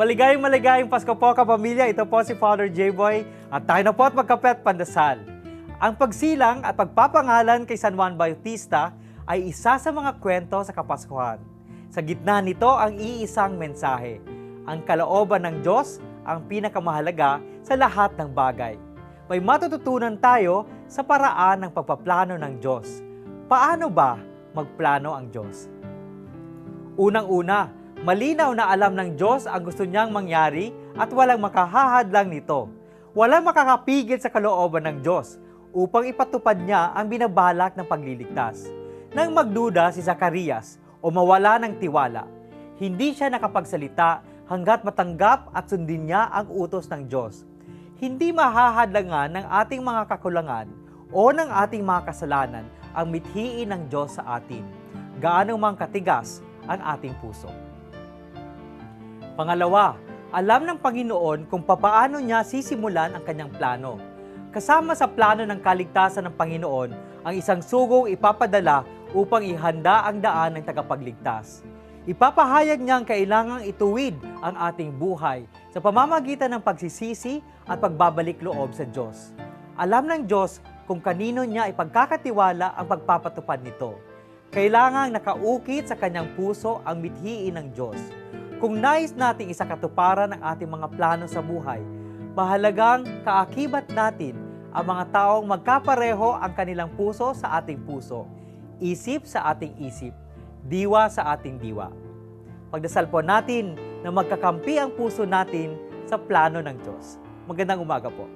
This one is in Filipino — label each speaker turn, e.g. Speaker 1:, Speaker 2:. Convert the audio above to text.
Speaker 1: Maligayang maligayang Pasko po kapamilya. Ito po si Father J-Boy at tayo na po at magkapet pandasal. Ang pagsilang at pagpapangalan kay San Juan Bautista ay isa sa mga kwento sa Kapaskuhan. Sa gitna nito ang iisang mensahe. Ang kalooban ng Diyos ang pinakamahalaga sa lahat ng bagay. May matututunan tayo sa paraan ng pagpaplano ng Diyos. Paano ba magplano ang Diyos? Unang-una, malinaw na alam ng Diyos ang gusto niyang mangyari at walang makahahadlang nito. Walang makakapigil sa kalooban ng Diyos upang ipatupad niya ang binabalak ng pagliligtas. Nang magduda si Zacarias o mawala ng tiwala, hindi siya nakapagsalita hanggat matanggap at sundin niya ang utos ng Diyos. Hindi mahahadlangan ng ating mga kakulangan o ng ating mga kasalanan ang mithiin ng Diyos sa atin. Gaano mang katigas ang ating puso. Pangalawa, alam ng Panginoon kung papaano niya sisimulan ang kanyang plano. Kasama sa plano ng kaligtasan ng Panginoon ang isang sugong ipapadala upang ihanda ang daan ng tagapagligtas. Ipapahayag niya ang kailangang ituwid ang ating buhay sa pamamagitan ng pagsisisi at pagbabalik loob sa Diyos. Alam ng Diyos kung kanino niya ipagkakatiwala ang pagpapatupad nito. Kailangang nakaukit sa kanyang puso ang mithiin ng Diyos. Kung nais nating isakatuparan ang ating mga plano sa buhay, mahalagang kaakibat natin ang mga taong magkapareho ang kanilang puso sa ating puso, isip sa ating isip, diwa sa ating diwa. Pagdasal po natin na magkakampi ang puso natin sa plano ng Diyos. Magandang umaga po.